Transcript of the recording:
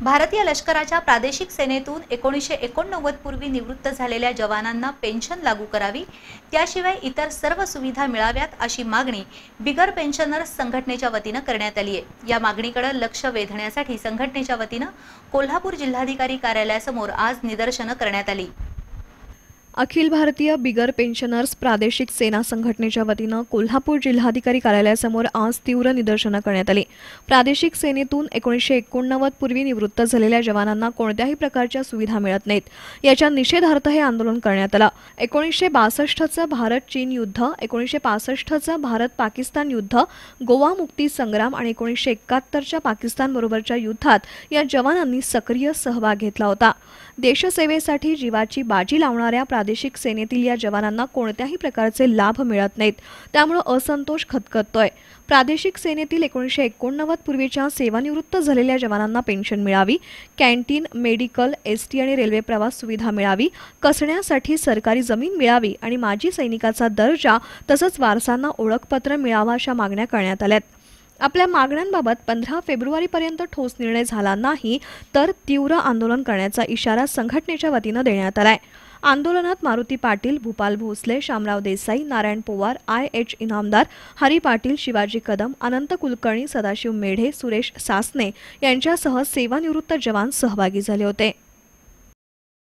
भारतीय लष्कराच्या प्रादेशिक सेनेतून एकोणीसशे एकोणनव्वद पूर्वी निवृत्त झालेल्या जवानांना पेन्शन लागू करावी त्याशिवाय इतर सर्व सुविधा मिळाव्यात अशी मागणी बिगर पेन्शनर्स संघटनेच्या वतीनं करण्यात आली आहे. या मागणीकडे लक्ष वेधण्यासाठी संघटनेच्या वतीनं कोल्हापूर जिल्हाधिकारी कार्यालयासमोर आज निदर्शनं करण्यात आली. अखिल भारतीय बिगर पेन्शनर्स प्रादेशिक सेना संघटनेच्या वतीनं कोल्हापूर जिल्हाधिकारी कार्यालयासमोर आज तीव्र निदर्शनं करण्यात आली. प्रादेशिक सेनेतून एकोणीसशे एकोणनव्वद पूर्वी निवृत्त झालेल्या जवानांना कोणत्याही प्रकारच्या सुविधा मिळत नाहीत. याच्या निषेधार्थ हे आंदोलन करण्यात आलं. एकोणीसशे बासष्टचं भारत चीन युद्ध एकोणीसशे पासष्टचं भारत पाकिस्तान युद्ध गोवा मुक्ती संग्राम आणि एकोणीसशे एकाहत्तरच्या पाकिस्तानबरोबरच्या युद्धात या जवानांनी सक्रिय सहभाग घेतला होता. देशसेवेसाठी जीवाची बाजी लावणाऱ्या प्रादेशिक सेनेतील या जवानांना कोणत्याही प्रकारचे लाभ मिळत नाहीत. त्यामुळे असंतोष खतखततोय. प्रादेशिक सेनेतील एकोणीसशे एकोणनव्वद पूर्वीच्या सेवानिवृत्त झालेल्या जवानांना पेन्शन मिळावी कॅन्टीन मेडिकल एस टी आणि रेल्वे प्रवास सुविधा मिळावी कसण्यासाठी सरकारी जमीन मिळावी आणि माजी सैनिकाचा दर्जा तसंच वारसांना ओळखपत्र मिळावा अशा मागण्या करण्यात आल्यात. आपल्या मागण्यांबाबत पंधरा फेब्रुवारीपर्यंत ठोस निर्णय झाला नाही तर तीव्र आंदोलन करण्याचा इशारा संघटनेच्या वतीनं देण्यात आलाय. आंदोलनात मारुती पाटील भूपाल भोसले शामराव देसाई नारायण पोवार आय एच इनामदार हरी पाटील शिवाजी कदम अनंत कुलकर्णी सदाशिव मेढे सुरेश सासने यांच्यासह सेवानिवृत्त जवान सहभागी झाले होते.